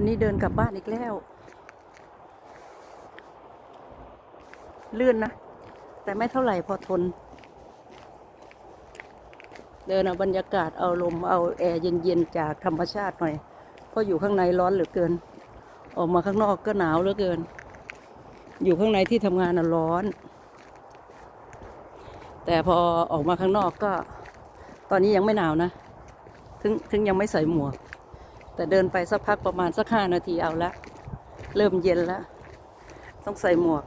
วันนี้เดินกลับบ้านอีกแล้วเลื่อนนะ แต่ไม่เท่าไหร่พอทน เดินเอาบรรยากาศเอาลมเอาแอร์เย็นๆจากธรรมชาติหน่อย เพราะอยู่ข้างในร้อนเหลือเกิน ออกมาข้างนอกก็หนาวเหลือเกิน อยู่ข้างในที่ทำงานน่ะร้อน แต่พอออกมาข้างนอกก็ ตอนนี้ยังไม่หนาวนะ ถึงถึงยังไม่ใส่หมวก แต่เดินไปสักพักประมาณสักห้านาทีเอาละ เริ่มเย็นแล้ว ต้องใส่หมวก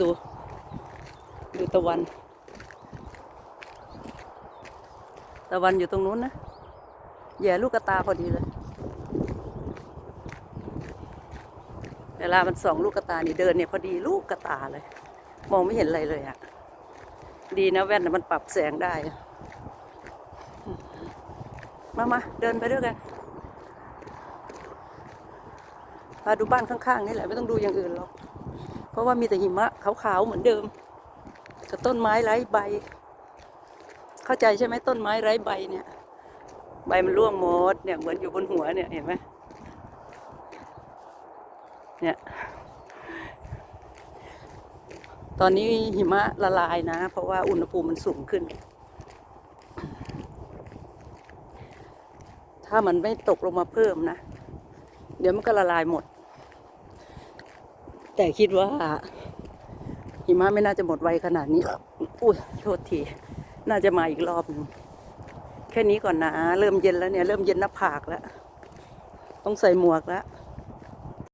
ดู ดูตะวัน ตะวันอยู่ตรงนู้นนะ แย่ลูกระตาพอดีเลย เวลามันส่องลูกกระตานี่เดินเนี่ยพอดีลูกกระตาเลย มองไม่เห็นอะไรเลยอะดีนะแว่นน่ะมันปรับแสงได้ มามาเดินไปด้วยกันพาดูบ้านข้างๆนี่แหละไม่ต้องดูอย่างอื่นหรอก เพราะว่ามีแต่หิมะขาวๆเหมือนเดิมกับต้นไม้ไร้ใบ เข้าใจใช่ไหมต้นไม้ไร้ใบเนี่ย ใบมันร่วงหมดเนี่ยเหมือนอยู่บนหัวเนี่ยเห็นไหมเนี่ยตอนนี้หิมะละลายนะ เพราะว่าอุณหภูมิมันสูงขึ้น ถ้ามันไม่ตกลงมาเพิ่มนะ เดี๋ยวมันก็ละลายหมด แต่คิดว่า หิมะไม่น่าจะหมดไวขนาดนี้อุ้ยโทษที น่าจะมาอีกรอบหนึงแค่นี้ก่อนนะ เริ่มเย็นแล้วเนี่ย เริ่มเย็นหน้าผากแล้ว ต้องใส่หมวกแล้ว